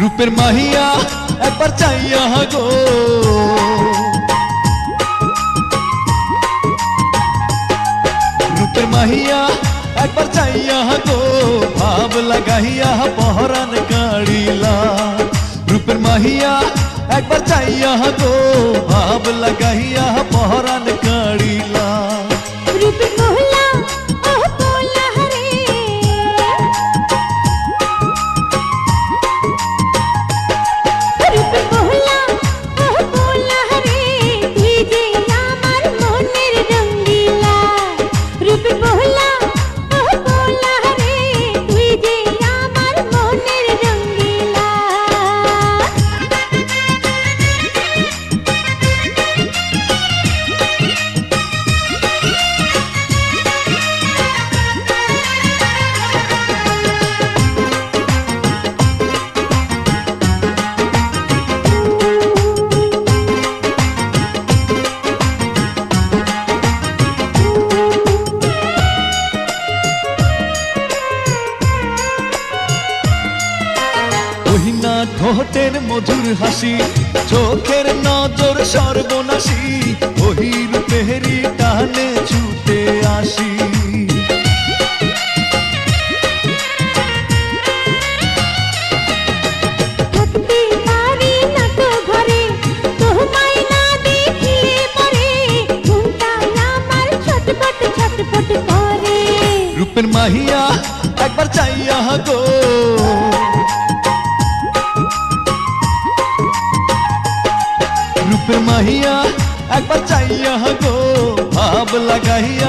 রূপের মাহিয়া একবার চাইয়া গো पर माहिया, एक बार चाहिया को भाव लगाइया बहरन काड़ीला रूप महिया बार चाहिया गो भाव लगाइया बहरन काड़ीला ঠোঁটের মধুর হাসি। চোখের নজর সর্বনাশী বহির রূপেরি টানে ছুটে আসি। মাহিয়া একবার চাইয়া গো लगाइया एक बार चाहिए हाँ गो भाव लगाइया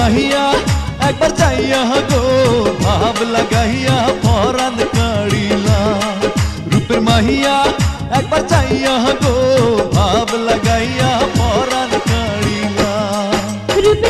महिया एक बार जाइया गो भाव लगाइया फ़ौरन कड़ीला रूप महिया, एक बार जाइया गो भाव लगाइया फ़ौरन कड़ीला रूप